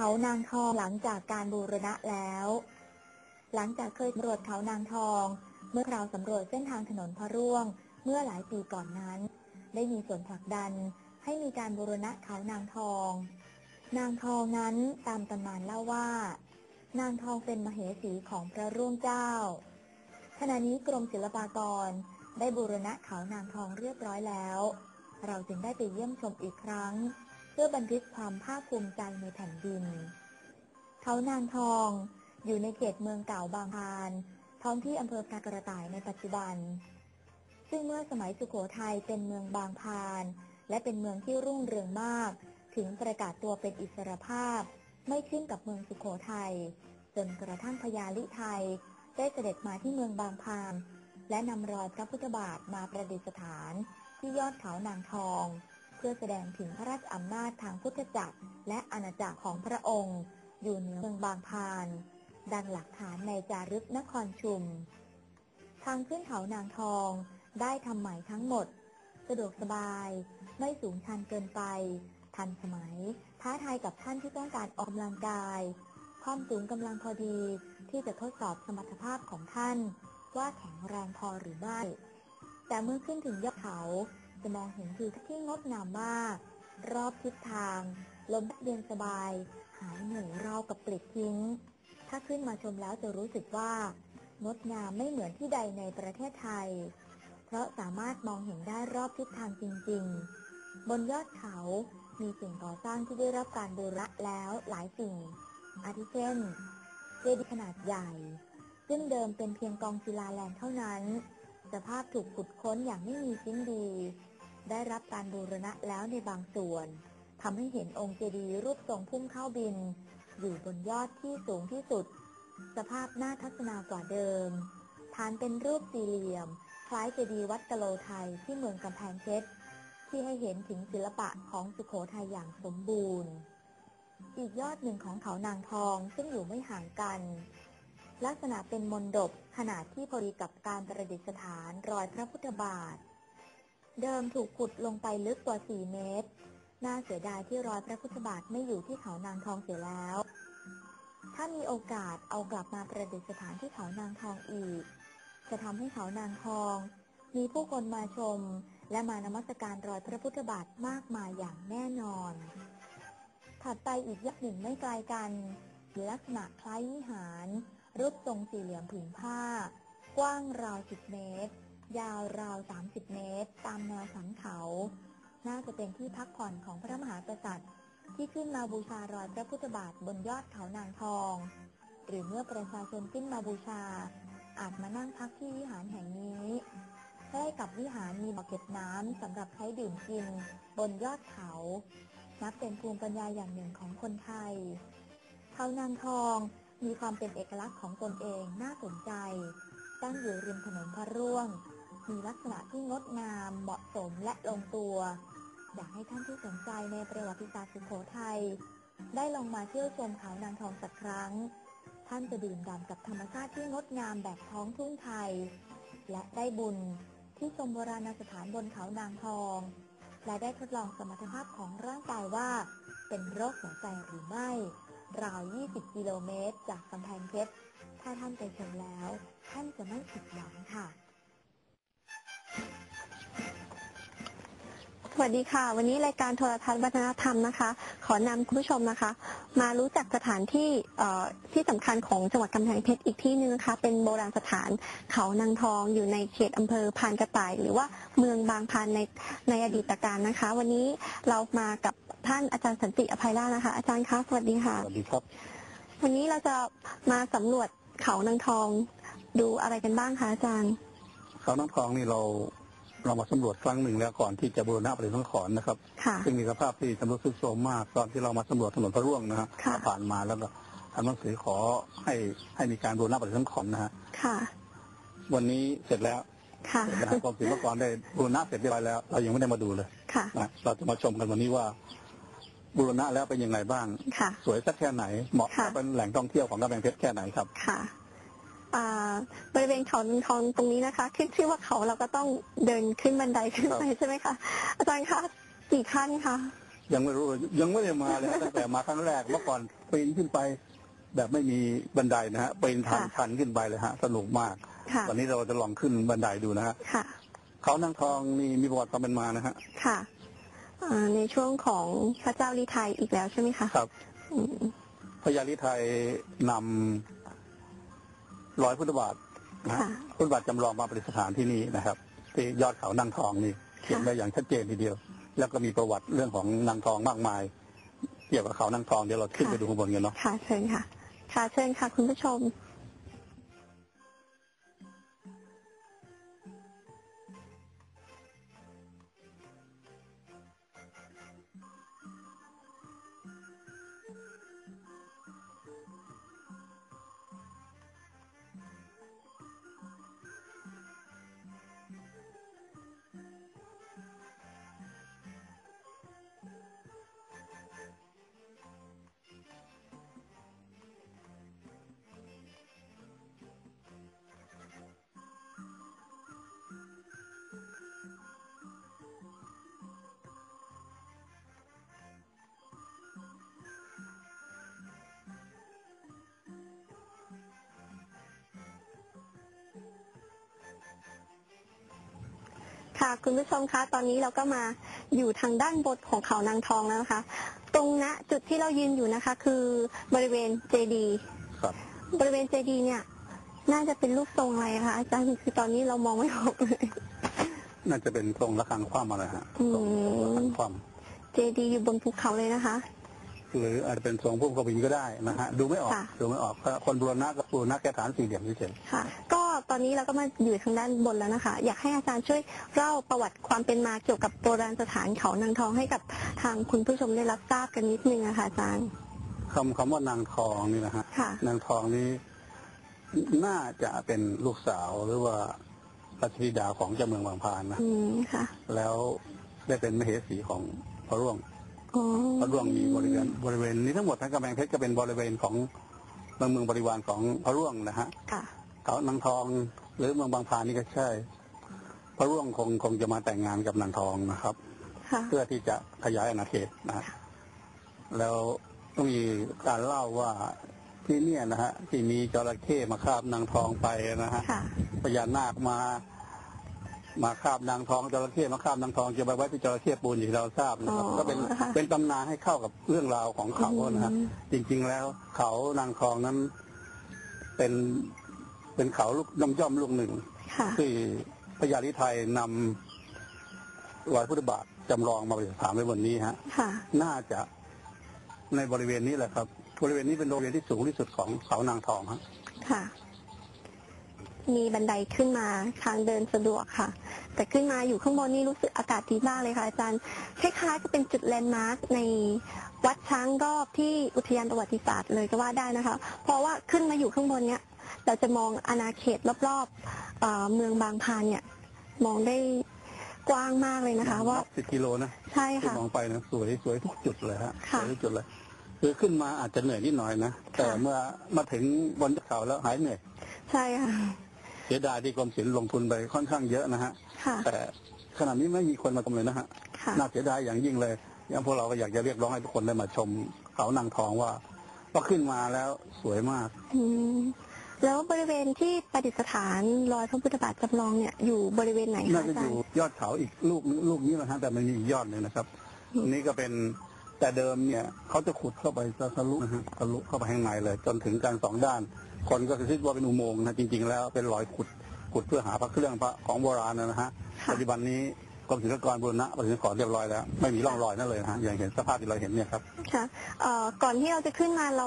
เขานางทองหลังจากการบูรณะแล้ว หลังจากเคยสำรวจเขานางทอง เมื่อคราวสำรวจเส้นทางถนนพระร่วง เมื่อหลายปีก่อนนั้น ได้มีส่วนผลักดันให้มีการบูรณะเขานางทอง นางทองนั้นตามตำนานเล่าว่า นางทองเป็นมเหสีของพระร่วงเจ้า ขณะนี้กรมศิลปากรได้บูรณะเขานางทองเรียบร้อยแล้ว เราจึงได้ไปเยี่ยมชมอีกครั้ง พื่อบันทึกความภาคภูมิใจในแผ่นดิน เขานางทองอยู่ในเขตเมืองเก่าบางพานท้องที่อำเภอพรกระต่ายในปัจจุบัน ซึ่งเมื่อสมัยสุโขทัยเป็นเมืองบางพาน และเป็นเมืองที่รุ่งเรืองมาก ถึงประกาศตัวเป็นอิสรภาพ ไม่ขึ้นกับเมืองสุโขทัยจนกระทั่งพญาลิไทยได้เสด็จมาที่เมืองบางพานและนำรอยพระพุทธบาทมาประดิษฐานที่ยอดเขานางทอง เพื่อแสดงถึงพระราชอำนาจทางพุทธจักรและอาณาจักรของพระองค์ อยู่เหนือเมืองบางพาน ดังหลักฐานในจารึกนครชุม ทางขึ้นเขานางทองได้ทำใหม่ทั้งหมด สะดวกสบาย ไม่สูงชันเกินไป ทันสมัย ท้าทายกับท่านที่ต้องการออกกำลังกาย ความสูงกำลังพอดีที่จะทดสอบสมรรถภาพของท่าน ว่าแข็งแรงพอหรือไม่แต่เมื่อขึ้นถึงยอดเขา จะมองเห็นทิวทัศน์ที่งดงามมาก รอบทิศทาง ลมพัดเย็นสบาย หายเหนื่อยราวกับปลิดทิ้ง ถ้าขึ้นมาชมแล้วจะรู้สึกว่างดงามไม่เหมือนที่ใดในประเทศไทย เพราะสามารถมองเห็นได้รอบทิศทางจริง ๆ บนยอดเขา มีสิ่งก่อสร้างที่ได้รับการบูรณะแล้วหลายสิ่ง อาทิเช่น เจดีย์ขนาดใหญ่ ซึ่งเดิมเป็นเพียงกองศิลาแรงเท่านั้น สภาพถูกขุดค้นอย่างไม่มีชิ้นดี ได้รับการบูรณะแล้วในบางส่วนทำให้เห็นองค์เจดีย์รูปทรงพุ่มเข้าบิน อยู่บนยอดที่สูงที่สุด สภาพน่าทัศนากว่าเดิม ฐานเป็นรูปสี่เหลี่ยม คล้ายเจดีย์วัดกะโลไทยที่เมืองกำแพงเพชรที่ให้เห็นถึงศิลปะของสุโขทัยอย่างสมบูรณ์ อีกยอดหนึ่งของเขานางทองซึ่งอยู่ไม่ห่างกัน ลักษณะเป็นมนดบขนาดที่พอดีกับการประดิษฐานรอยพระพุทธบาท เดิมถูกขุดลงไปลึกกว่า 4 เมตร น่าเสียดายที่รอยพระพุทธบาทไม่อยู่ที่เขานางทองเสียแล้ว ถ้ามีโอกาสเอากลับมาประดิษฐานที่เขานางทองอีก จะทำให้เขานางทอง มีผู้คนมาชม และมานมัสการรอยพระพุทธบาทมากมายอย่างแน่นอน ถัดไปอีกยักษ์หนึ่งไม่ไกลกันมีลักษณะคล้ายวิหาร รูปทรงสี่เหลี่ยมผืนผ้า กว้างราว10เมตร ยาวราว 30 เมตร ตามแนวสันเขา น่าจะเป็นที่พักผ่อนของพระมหากษัตริย์ ที่ขึ้นมาบูชารอยพระพุทธบาทบนยอดเขานางทอง หรือเมื่อประชาชนขึ้นมาบูชา อาจมานั่งพักที่วิหารแห่งนี้ใกล้กับวิหารมีบ่อเก็บน้ำสำหรับใช้ดื่มกิน บนยอดเขา นับเป็นภูมิปัญญาอย่างหนึ่งของคนไทย เขานางทองมีความเป็นเอกลักษณ์ของตนเองน่าสนใจ ตั้งอยู่ริมถนนพระร่วง มีลักษณะที่งดงามเหมาะสมและลงตัว อยากให้ท่านที่สนใจในประวัติศาสตร์สุโขทัยได้ลงมาเที่ยวชมเขานางทองสักครั้ง ท่านจะดื่มด่ำกับธรรมชาติที่งดงามแบบท้องทุ่งไทย และได้บุญที่ชมโบราณสถานบนเขานางทอง และได้ทดลองสมรรถภาพของร่างกายว่า เป็นโรคหัวใจหรือไม่ ราว 20 กิโลเมตร จากกำแพงเพชร ถ้าท่านไปชมแล้ว ท่านจะไม่ผิดหวังค่ะ สวัสดีค่ะ วันนี้รายการโทรทัศน์วัฒนธรรมนะคะ ขอนำคุณผู้ชมนะคะ มารู้จักสถานที่เอ่อที่สำคัญของจังหวัดกำแพงเพชรอีกที่หนึงนะคะ เป็นโบราณสถานเขานางทองอยู่ในเขตอำเภอพานกระต่าย หรือว่าเมืองบางพานในในอดีตการนะคะ วันนี้เรามากับท่านอาจารย์สันติอภัยราชนะคะ อาจารย์คะสวัสดีค่ะสวัสดีครับ วันนี้เราจะมาสำรวจเขานางทองดูอะไรกันบ้างคะอาจารย์ เขาน้ำทองนี่เรา เรามาสำรวจครั้งหนึ่งแล้วก่อนที่จะบูรณะปฏิสังขรณ์นะครับค่ะซึ่งมีสภาพที่ชำรุดทรุดโทรมมากตอนที่เรามาสำรวจถนนพระร่วงนะฮะค่ะผ่านมาแล้วก็ทำหนังสือขอให้ให้มีการบูรณะปฏิสังขรณ์นะฮะค่ะวันนี้เสร็จแล้วค่ะนะฮะกรมศิลปากรได้บูรณะเสร็จเรียบร้อยแล้ว เรายังไม่ได้มาดูเลยค่ะนะเราจะมาชมกันวันนี้ว่าบูรณะแล้วเป็นยังไงบ้างค่ะสวยสักแค่ไหน เหมาะค่ะเป็นแหล่งท่องเที่ยวของกำแพงเพชรแค่ไหนครับค่ะอ่า บริเวณเขาทองตรงนี้นะคะ ขึ้นชื่อว่าเขาเราก็ต้องเดินขึ้นบันไดขึ้นไปใช่ไหมคะอาจารย์คะกี่ขั้นคะยังไม่รู้ยังไม่ได้มาเลยฮะตั้งแต่มาครั้งแรกเมื่อก่อนปีนขึ้นไป แบบไม่มีบันไดนะฮะปีนทางค่ะชันขึ้นไปเลยฮะสนุกมากค่ะวันนี้เราจะลองขึ้นบันไดดูนะฮะค่ะเขานางทองนี่มีประวัติความเป็นมานะฮะค่ะอ่าในช่วงของพระเจ้าลีไทยอีกแล้วใช่ไหมคะครับอืมพญาลิไทยนำ ร้อยพุทธบาทนะฮะค่ะ พุทธบาทจำลองมาประดิษฐานที่นี่นะครับที่ยอดเขานางทองนี่เขียนไว้อย่างชัดเจนทีเดียว แล้วก็มีประวัติเรื่องของนางทองมากมาย เกี่ยวกับเขานางทองเดี๋ยวเราขึ้นไปดูข้างบนกันเนาะ ค่ะเชิญค่ะ ค่ะเชิญค่ะ คุณผู้ชม ค่ะ คุณผู้ชมคะตอนนี้เราก็มาอยู่ทางด้านบนของเขานางทองแล้วนะคะ ตรงณจุดที่เรายืนอยู่นะคะ คือบริเวณเจดีครับ บริเวณเจดีเนี่ย น่าจะเป็นรูปทรงอะไรคะอาจารย์คือตอนนี้เรามองไม่ออกเลยน่าจะเป็นทรงระฆังคว่ำอะไรฮะอืมทรงระฆังคว่เจดีอยู่บนภูเขาเลยนะคะำหรืออาจจะเป็นทรงพุ่มกระบินก็ได้นะฮะดูไม่ออกค่ะดูไม่ออกเพราะคนบูรณะก็บูรณะแค่ฐานสี่เหลี่ยมเฉยค่ะก็ต อนนี้เราก็มาอยู่ทางด้านบนแล้วนะคะ อยากให้อาจารย์ช่วยเล่าประวัติความเป็นมาเกี่ยวกับโบราณสถานเขานางทองให้กับทางคุณผู้ชมได้รับทราบกันนิดนึงนะคะอาจารย์ๆคำคำว่านางทองนี่นะฮะค่ะนางทองนี้น่าจะเป็นลูกสาวหรือว่าราชธิดาของเจ้าเมืองบางพานนะอืมค่ะแล้วได้เป็นมเหสีของพระร่วงอ๋อพระร่วงมีบริเวณบริเวณนี้ทั้งหมดทั้งกำแพงเพชรก็เป็นบริเวณของเมืองเมืองบริวารของพระร่วงนะฮะค่ะ เขานางทอง หรือเมืองบางพานนี่ก็ใช่พระร่วงคงคงจะมาแต่งงานกับนางทองนะครับค่ะเพื่อที่จะขยายอาณาเขตนะฮะแล้วต้องมีการเล่าว่าที่เนี่ยนะฮะที่มีจระเข้มาคาบนางทองไปนะฮะค่ะพญานาคมา มาคาบนางทองจระเข้มาคาบนางทองจะไปไว้ที่จระเข้ปูนอย่างที่เราทราบนะครับอ๋อก็เป็นค่ะเป็นตำนานให้เข้ากับเรื่องราวของเขานะฮะอืมจริง ๆ แล้วเขานางทองนั้นเป็น เป็นเขาลูกย่อมย่อมๆลูกหนึ่งค่ะที่พญาลิไทยนำรอยพุทธบาทจำลองมาประดิษฐานไว้บนนี้ฮะค่ะน่าจะในบริเวณนี้แหละครับ บริเวณนี้เป็นบริเวณที่สูงที่สุดของเขานางทองฮะค่ะ มีบันไดขึ้นมาทางเดินสะดวกค่ะ แต่ขึ้นมาอยู่ข้างบนนี่รู้สึกอากาศดีมากเลยค่ะอาจารย์คล้ายๆจะเป็นจุดแลนด์มาร์คในวัดช้างรอบที่อุทยานประวัติศาสตร์เลยก็ว่าได้นะคะ เพราะว่าขึ้นมาอยู่ข้างบนเนี้ย เราจะมองอาณาเขตรอบๆเอ่อเมืองบางพานเนี่ย มองได้กว้างมากเลยนะคะ ว่า สิบกิโลนะใช่ที่ค่ะ มองไปนะสวยสวยทุกจุดเลยฮะสค่ะวยทุกจุดเลย คือขึ้นมาอาจจะเหนื่อยนิดหน่อยนะ แต่เมื่อมาถึงบนเขาแล้วหายเหนื่อย ใช่ค่ะ เสียดายที่กรมศิลป์ลงทุนไปค่อนข้างเยอะนะฮะ ค่ะ แต่ขณะนี้ไม่มีคนมาทำเลยนะฮะ ค่ะ น่าเสียดายอย่างยิ่งเลยอย่างพวกเราก็อยากจะเรียกร้องให้ทุกคนได้มาชมเขานางทองว่าพอขึ้นมาแล้วสวยมาก อืม แล้วบริเวณที่ประดิษฐานรอยพระพุทธบาทจำลองเนี่ยอยู่บริเวณไหนน่าคะจะอาอจารยู่ย์ ยอดเขาอีกลูกนึงลูกนี้นะฮะแต่มันมีอีกยอดหนึ่งนะครับอืมอันนี้ก็เป็นแต่เดิมเนี่ยเขาจะขุดเข้าไปทะลุนะฮะทะลุเข้าไปข้างในเลย จนถึงกันสองด้าน คนก็คิดว่าเป็นอุโมงค์นะจริง ๆ แล้วเป็นรอยขุดขุดเพื่อหาพระเครื่องพระของโบราณนะฮะค่ะ ปัจจุบันนี้กรมศิลปากรบูรณะปฏิสังขรณ์เรียบร้อยแล้วไม่มีร่องรอยนั่นเลยนะฮะอย่างเห็นสภาพที่เราเห็นเนี่ยครับ ค่ะเอ่อก่อนที่เราจะขึ้นมาเรา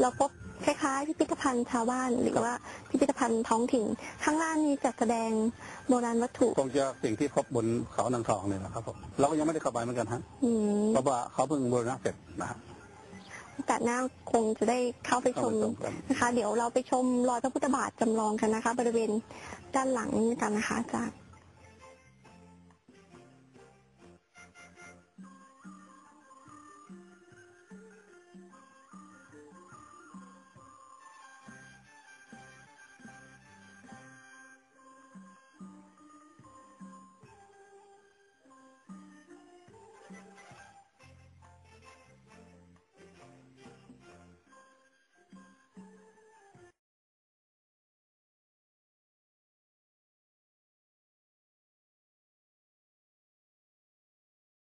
เราพบ คล้ายๆพิพิธภัณฑ์ชาวบ้านหรือว่าพิพิธภัณฑ์ท้องถิ่น ข้างล่างมีจัดแสดงโบราณวัตถุ คงจะสิ่งที่พบบนเขานางทองเนี่ยนะครับผมเราก็ยังไม่ได้เข้าไปเหมือนกันฮะอืมเพราะว่าเขาเพิ่งบูรณะเสร็จนะฮะ โอกาสหน้าคงจะได้เข้าไปชมเข้าไปชมกันนะคะ เดี๋ยวเราไปชมรอยพระพุทธบาทจำลองกันนะคะ บริเวณด้านหลังนี้กันนะคะอาจารย์